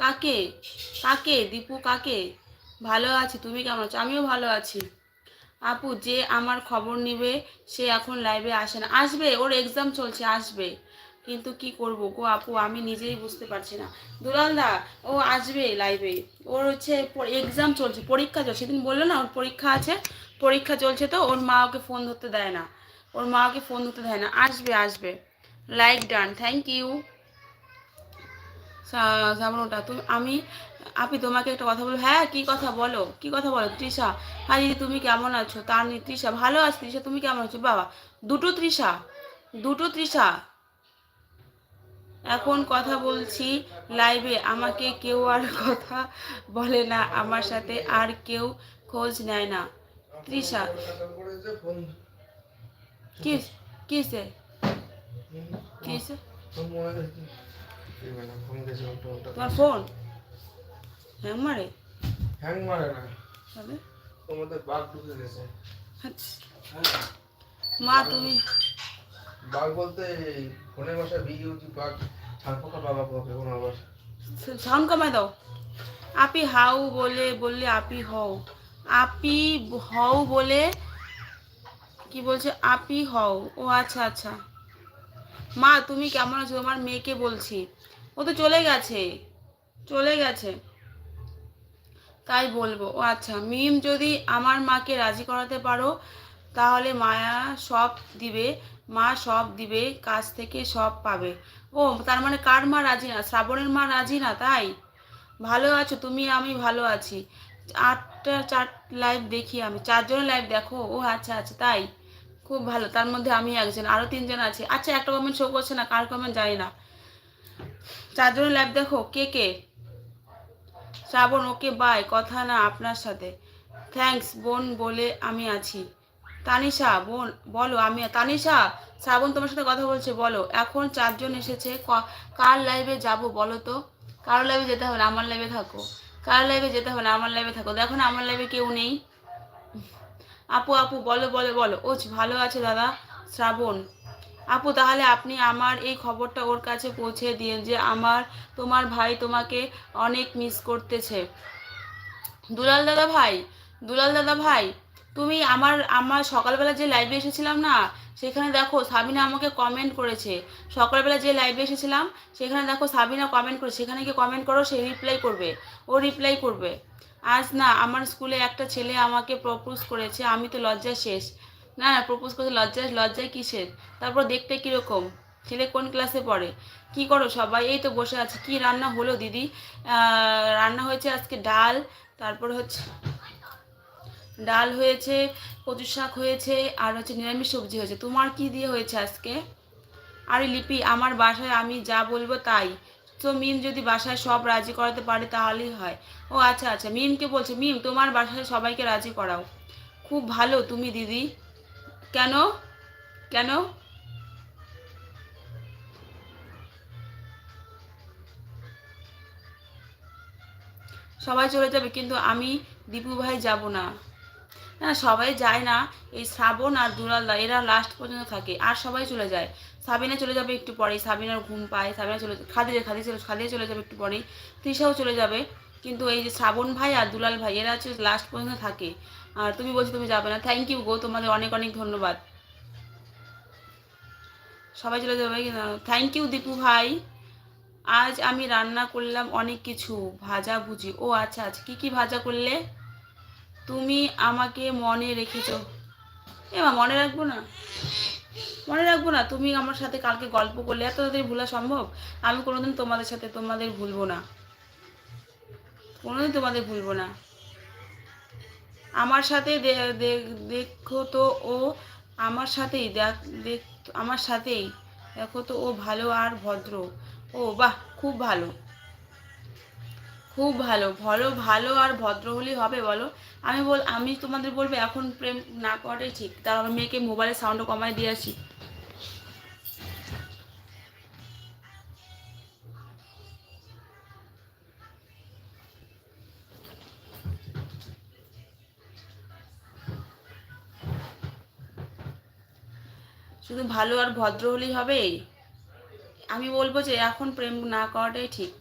কাকে? কাকে? দীপু কাকে? ভালো আছি, তুমি কেমন আছো? আমিও ভালো আছি। আপু, যে আমার খবর নিবে, সে এখন লাইভে আসে না। আসবে, ওর এক্সাম চলছে, আসবে। কিন্তু কি করব গো আপু, আমি নিজেই বুঝতে পারছি না। দুলালদা ও আসবে লাইভে ওর হচ্ছে এক্সাম চলছে, পরীক্ষা চলছে। সেদিন বলল না, ওর পরীক্ষা আছে, পরীক্ষা চলছে তো, ওর মা ওকে ফোন ধরতে দেয় না। ওর মা ওকে ফোন ধরতে দেয় না। আসবে আসবে। লাইক ডান থ্যাংক ইউ সামনোটা তুমি আমি আপনি তোমাকে একটা কথা বলব। হ্যাঁ কি কথা বলো? কি কথা বলো? তৃষা হ্যাঁ দিদি তুমি কেমন আছো? তার নি তৃষা ভালো আছো তৃষা তুমি কেমন আছো? বাবা দুটো তৃষা দুটো তৃষা। এখন কথা বলছি লাইভে আমাকে কেউ আর কথা বলে না আমার সাথে আর কেউ খোঁজ নেয় না। তৃষা কি কিসে কিসে তোমার ফোন? হ্যাং মারে? হ্যাং মারে না। তবে? তোমাদের বাঘ ঢুকে গেছে। মা তুমি? বাঘ বলতে ফোনের ভাষায় বিইউজি বাঘ ছাড়পোকা বাবা বকে কোনো আবার সাউন্ড কমায় দাও। আপি হাউ বলে বললে আপি হও। আপি হও বলে কি বলছে? আপি হও। ও আচ্ছা আচ্ছা। মা তুমি কেমন আছো? তোমার মেয়েকে বলছি। ও তো চলে গেছে চলে গেছে। তাই বলব, ও আচ্ছা মিম যদি আমার মাকে রাজি করাতে পারো, তাহলে মায়া সব দিবে, মা সব দিবে কাছ থেকে সব পাবে। ও, তার মানে কার মা রাজি না? শ্রাবণের মা রাজি না তাই? ভালো আছো তুমি, আমি ভালো আছি। আটটা, চার লাইভ দেখি আমি। চারজনের লাইভ দেখো? ও আচ্ছা আচ্ছা তাই? খুব ভালো, তার মধ্যে আমি একজন আরও তিনজন আছে। আচ্ছা একটা কমেন্ট শো করছে না, কার কমেন্ট জানি না। চারজনের লাইভ দেখো, কে কে? শ্রাবণ, ওকে বাই কথা না আপনার সাথে। থ্যাঙ্কস বোন বলে আমি আছি। তানিশা বোন, বলো আমি তানিশা শ্রাবণ তোমার সাথে কথা বলছে, বলো। এখন চারজন এসেছে কার লাইভে যাব বলো তো? কার লাইভে যেতে হবে আমার লাইভে থাকো। কার লাইভে যেতে হবে না, আমার লাইভে থাকো। দেখো না, আমার লাইভে কেউ নেই। আপু আপু, বলো বলো বলো। ও ভালো আছে দাদা। শ্রাবণ আপু, তাহলে আপনি আমার এই খবরটা ওর কাছে পৌঁছে দিন যে আমার, তোমার ভাই তোমাকে অনেক মিস করতেছে। দুলাল দাদা ভাই, দুলাল দাদা ভাই, তুমি আমার আমার সকালবেলা যে লাইভে এসেছিলাম না, সেখানে দেখো সাবিনা আমাকে কমেন্ট করেছে। সকালবেলা যে লাইভে এসেছিলাম, সেখানে দেখো সাবিনা কমেন্ট করে সেখানে গিয়ে কমেন্ট করো, সে রিপ্লাই করবে, ও রিপ্লাই করবে। আজ না, আমার স্কুলে একটা ছেলে আমাকে প্রপোজ করেছে, আমি তো লজ্জা শেষ। না না প্রপোজ করতে লজ্জা লজ্জায় কিসের? তারপর দেখতে কীরকম? ছেলে কোন ক্লাসে পড়ে? কি করো সবাই? এই তো বসে আছে। কি রান্না হলো, দিদি? রান্না হয়েছে আজকে ডাল, তারপর হচ্ছে ডাল হয়েছে কচু শাক হয়েছে, আর হচ্ছে নিরামিষ সবজি হয়েছে। তোমার কি দিয়ে হয়েছে আজকে? আরে লিপি, আমার বাসায় আমি যা বলব তাই। তো মিম যদি বাসায় সব রাজি করাতে পারে তাহলেই হয়। ও আচ্ছা আচ্ছা। মিমকে বলছে, মিম, তোমার বাসায় সবাইকে রাজি করাও। খুব ভালো, তুমি দিদি। কেন? কেন? সবাই চলে যাবে, কিন্তু আমি দীপু ভাই যাব না। না, সবাই যায় না। এই শ্রাবণ আর দুলালদা এরা লাস্ট পর্যন্ত থাকে, আর সবাই চলে যায়। সাবিনা চলে যাবে একটু পরেই, সাবিনার ঘুম পায়, সাবিনা চলে খাদিজা খাদি চলে, খাদিজা চলে যাবে একটু পরেই, তৃষাও চলে যাবে। কিন্তু এই যে শ্রাবণ ভাই আর দুলাল ভাই, এরা হচ্ছে লাস্ট পর্যন্ত থাকে। আর তুমি বলছো তুমি যাবে না। থ্যাংক ইউ গো, তোমাদের অনেক অনেক ধন্যবাদ। সবাই চলে যাবে থ্যাংক ইউ দীপু ভাই। আজ আমি রান্না করলাম অনেক কিছু, ভাজা ভুজি। ও আচ্ছা আচ্ছা কী কী ভাজা করলে? তুমি আমাকে মনে রেখেছো। এমা মনে রাখব না? মনে রাখব না, তুমি আমার সাথে কালকে গল্প করলে এত তাদের ভুলা সম্ভব? আমি কোনোদিন তোমাদের সাথে তোমাদের ভুলবো না। কোনোদিন তোমাদের ভুলবো না। আমার সাথে দেখো তো ও আমার সাথেই, দেখ দেখ, আমার সাথেই। দেখো তো ও ভালো আর ভদ্র। ও, বাহ, খুব ভালো। খুব ভালো। ভালো ভালো আর ভদ্র হলেই হবে, বলো। আমি বল, আমি তোমাদের বলব, এখন প্রেম না করে ঠিক। তার আমার মেয়েকে মোবাইলের সাউন্ডও কমায় দিয়ে আসি। শুধু ভালো আর ভদ্র হলেই হবে? আমি বলব যে এখন প্রেম না করাটাই ঠিক।